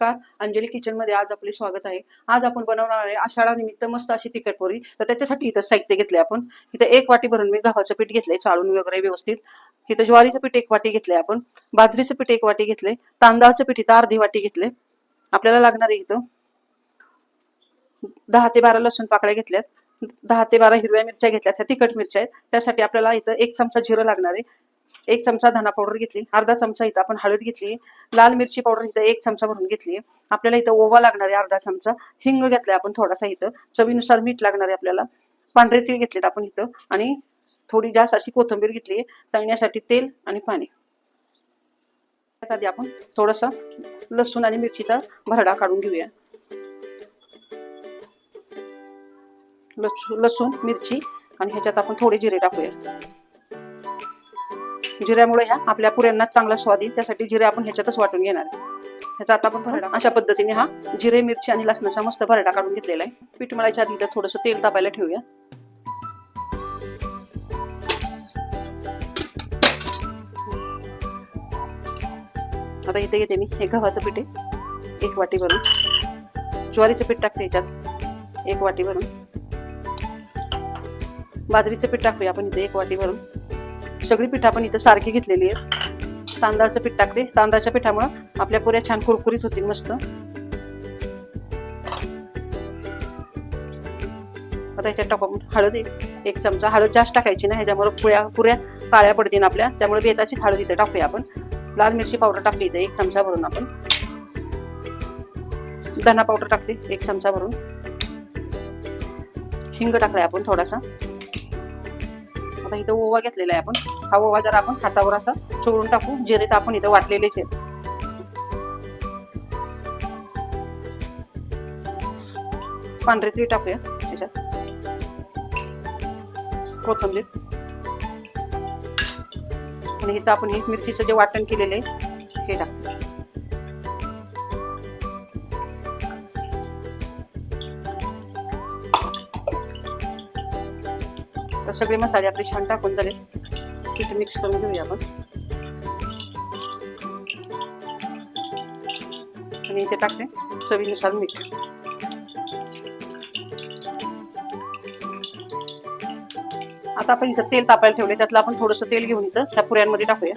नमस्कार. अंजली किचनमध्ये आज आपले स्वागत आहे. आज आपण बनवणार आहे आषाढानिमित्त मस्त अशी तिखट पोरी. तर त्याच्यासाठी इथं साहित्य घेतले आपण. इथं एक वाटी भरून मी गव्हाचं पीठ घेतलंय चाळून वगैरे व्यवस्थित. इथं ज्वारीचं पीठ एक वाटी घेतलंय आपण. बाजरीचं पीठ एक वाटी घेतले तांदळाचं पीठ इथं अर्धी वाटी घेतले आपल्याला लागणार आहे इथं दहा ते बारा लसूण पाकळ्या घेतल्यात. दहा ते बारा हिरव्या मिरच्या घेतल्यात. ह्या तिखट मिरच्या आहेत. त्यासाठी आपल्याला इथं एक चमचा जिरं लागणार आहे. एक चमचा धना पावडर घेतली. अर्धा चमचा इथं आपण हळद घेतली. लाल मिरची पावडर इथं एक चमचा भरून घेतली. आपल्याला इथं ओवा लागणार आहे अर्धा चमचा. हिंग घेतलाय आपण थोडासा इथं. चवीनुसार मीठ लागणार आहे आपल्याला. पांढरे तीळ घेतलेत आपण इथं. आणि थोडी जास्त अशी कोथिंबीर घेतली तळण्यासाठी तेल आणि पाणी. त्यात आधी आपण थोडासा लसूण आणि मिरचीचा भरडा काढून घेऊया. लसूण मिरची आणि ह्याच्यात आपण थोडे जिरे टाकूया. जिऱ्यामुळे ह्या आपल्या पुऱ्यांना चांगला स्वाद येईल. त्यासाठी जिरे आपण ह्याच्यातच वाटून घेणार ह्याचा आता आपण भरडा अशा पद्धतीने हा जिरे मिरची आणि लसणाचा मस्त भरडा काढून घेतलेला आहे. पीठ मळायच्या आधी तर थोडंसं तेल तापायला ठेवूया. आता इथे येते मी हे गव्हाचं पीठ आहे. एक वाटी भरून. ज्वारीचं पीठ टाकते याच्यात. एक वाटी भरून. बाजरीचं पीठ टाकूया आपण इथे एक वाटी भरून. सगळी पिठं आपण इथं सारखी घेतलेली आहेत. तांदळाचं पीठ टाकते. तांदळाच्या पिठामुळं आपल्या पुऱ्या छान कुरकुरीत होतील मस्त. आता ह्याच्यात टाकू हळद एक एक चमचा. हळद जास्त टाकायची ना ह्याच्यामुळे पुऱ्या पुऱ्या काळ्या पडतील आपल्या. त्यामुळे बेताची हळद इथे टाकूया आपण. लाल मिरची पावडर टाकली इथे एक चमचा भरून आपण. धना पावडर टाकते एक चमचा भरून. हिंग टाकलाय आपण थोडासा. आता इथं ओवा घेतलेला आहे आपण. हा ओवा जर आपण हातावर असा चोळून टाकू. जिरे तर आपण इथं वाटलेलेच आहेत. पांढरे तीळ टाकूया त्याच्यात. कोथंबीर. आणि इथं आपण हे मिरचीचं जे वाटण केलेलं आहे हे टाकतो तर सगळे मसाले आपले छान टाकून झाले. की मिक्स करून घेऊया आपण. आणि इथे टाकते चवीनुसार मीठ. आता आपण इथं तेल तापायला ठेवले त्यातलं आपण थोडंसं तेल घेऊन इथं त्या पुऱ्यांमध्ये टाकूया.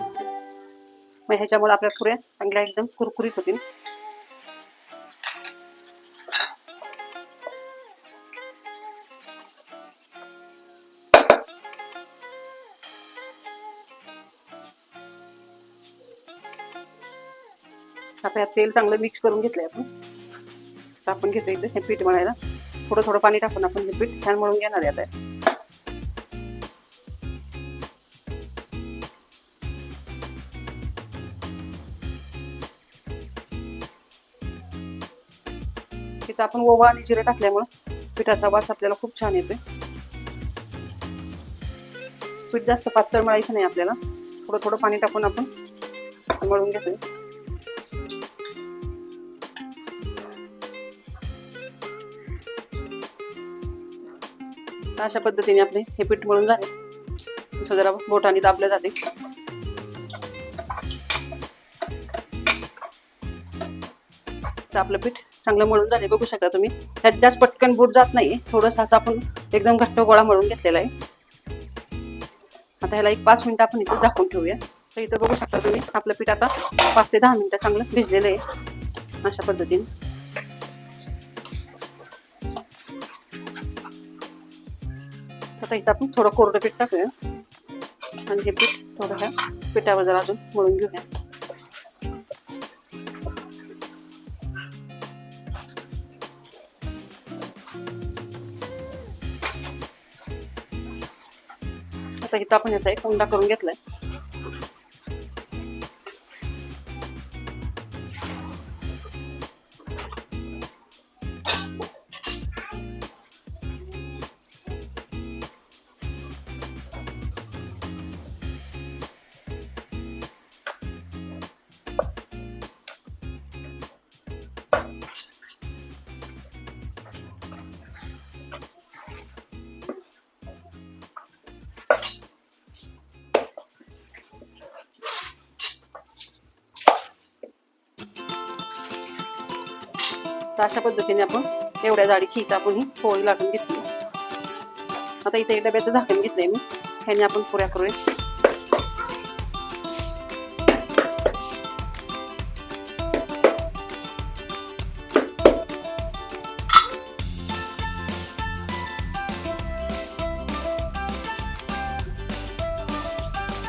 मग ह्याच्यामुळे आपल्या पुऱ्या चांगल्या एकदम कुरकुरीत होतील. आता यात तेल चांगलं मिक्स करून घेतलंय आपण. आपण घेतो इथे पीठ मळायला. थोडं थोडं पाणी टाकून आपण हे पीठ छान मळून घेणार आहे आता. तिथं आपण ओवा आणि जिरं टाकल्यामुळं पिठाचा वास आपल्याला खूप छान येतोय. पीठ जास्त पातळ मळायचं नाही आपल्याला. थोडं थोडं पाणी टाकून आपण मळून घेतोय. अशा पद्धतीने आपले हे पीठ मळून झाले. जरा बोटाने दाबले जाते. आपलं पीठ चांगलं मळून झाले. बघू शकता तुम्ही. ह्यात जास्त पटकन बूट जात नाही थोडंसं असं आपण एकदम घट्ट गोळा मळून घेतलेला आहे. आता ह्याला एक पाच मिनिटं आपण इथं झाकून ठेवूया. तर इथं बघू शकता तुम्ही आपलं पीठ आता पाच ते दहा मिनिटं चांगलं भिजलेलं आहे. अशा पद्धतीने. आता इथं आपण थोडं कोरडं पीठ टाकूया. आणि हे पीठ थोडं ह्या पिठावर जरा अजून मळून घेऊया. आता इथं आपण याचा एक उंडा करून घेतलाय. तर अशा पद्धतीने आपण एवढ्या जाडीची इथं आपण ही पोळी लाटून घेतली. आता इथे डब्याचं झाकण घेतलंय मी. ह्याने आपण पुऱ्या करूया.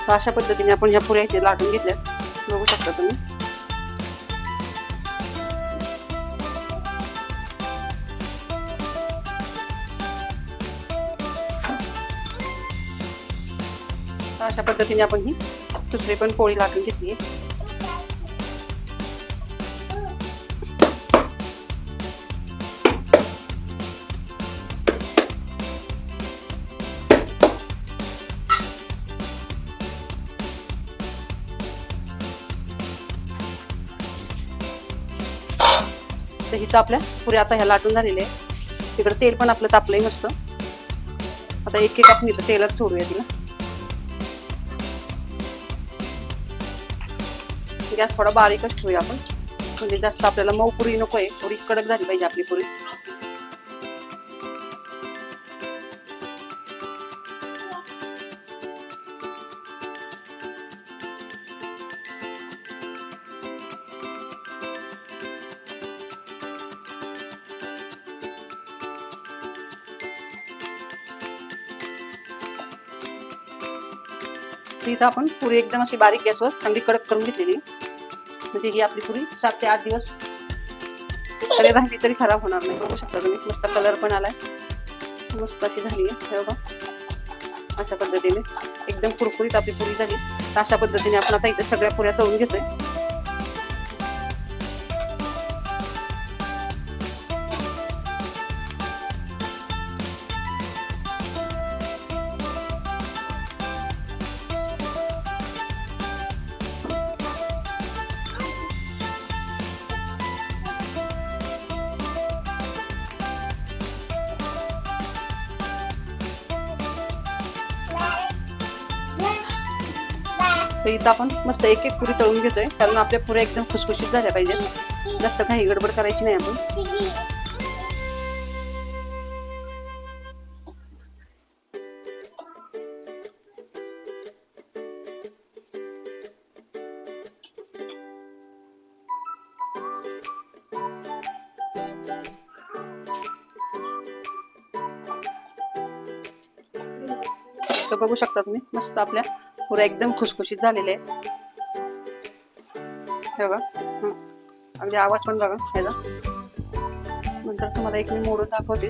तर अशा पद्धतीने आपण ह्या पुऱ्या इथे लाटून घेतल्यात. बघू शकता तुम्ही. तर अशा पद्धतीने आपण ही दुसरी पण पोळी लाटून घेतली तर आपल्या पुऱ्या आता ह्या लाटून झालेल्या आहे तिकडे तेल पण आपलं तापलंय मस्त. आता एक एक आपण इथं तेलात सोडूया तिला. गॅस थोडा बारीकच ठेवूया आपण. म्हणजे जास्त आपल्याला मऊ पुरी नको आहे थोडी कडक झाली पाहिजे आपली पुरी. तिथं इथं आपण पुरी एकदम अशी बारीक गॅसवर चांगली कडक करून घेतलेली. म्हणजे ही आपली पुरी सात ते आठ दिवस तरी राहिली तरी खराब होणार नाही. बघू शकता तुम्ही. मस्त कलर पण आलाय. मस्त अशी झाली आहे. बघा. अशा पद्धतीने. एकदम कुरकुरीत आपली पुरी झाली. तर अशा पद्धतीने आपण आता इथे सगळ्या पुऱ्या तळून घेतोय. तर इथं आपण मस्त एक एक पुरी तळून घेतोय. कारण आपल्या पुऱ्या एकदम खुसखुशीत झाल्या पाहिजेत. जास्त काही गडबड करायची नाही आपण. तर बघू शकता तुम्ही मस्त आपल्या पुरा एकदम खुसखुशीत झालेले हे बघा. अगदी आवाज पण बघा ह्याचा नंतर तुम्हाला एक मी मोडून दाखवते.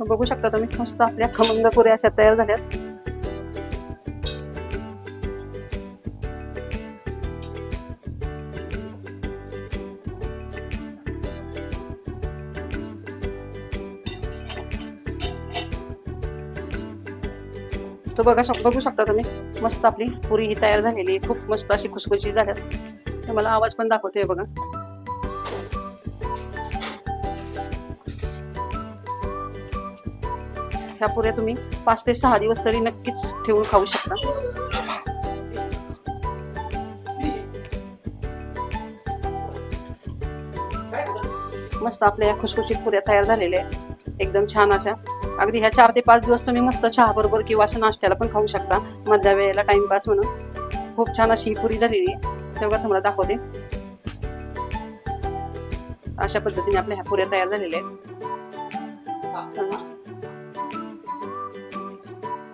बघू शकता तुम्ही मस्त आपल्या खमंग पुऱ्या अशा तयार झाल्यात तो बघा शक बघू शकता तुम्ही मस्त आपली पुरी ही तयार झालेली खूप मस्त अशी खुसखुशी झाल्यात मला आवाज पण दाखवते बघा. ह्या पुऱ्या तुम्ही पाच ते सहा दिवस तरी नक्कीच ठेवून खाऊ शकता. मस्त आपल्या या खुशखुशी पुऱ्या तयार झालेल्या आहेत. एकदम छान अशा. अगदी ह्या चार ते पाच दिवस तुम्ही मस्त चहा बरोबर किंवा असं नाश्त्याला पण खाऊ शकता. मधल्या वेळेला टाइमपास म्हणून. खूप छान अशी ही पुरी झालेली आहे. तेव्हा तुम्हाला दाखवते. अशा पद्धतीने आपल्या ह्या पुऱ्या तयार झालेल्या आहेत.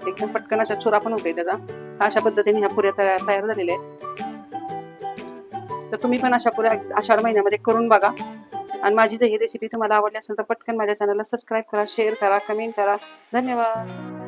एकदम पटकन अशा चुरा पण होते त्याचा. अशा पद्धतीने ह्या पुऱ्या तयार तयार झालेल्या आहेत. तर तुम्ही पण अशा पुऱ्या आषाढ महिन्यामध्ये करून बघा. आणि माझी जर ही रेसिपी तुम्हाला आवडली असेल तर पटकन माझ्या चॅनलला सबस्क्राईब करा शेअर करा कमेंट करा. धन्यवाद.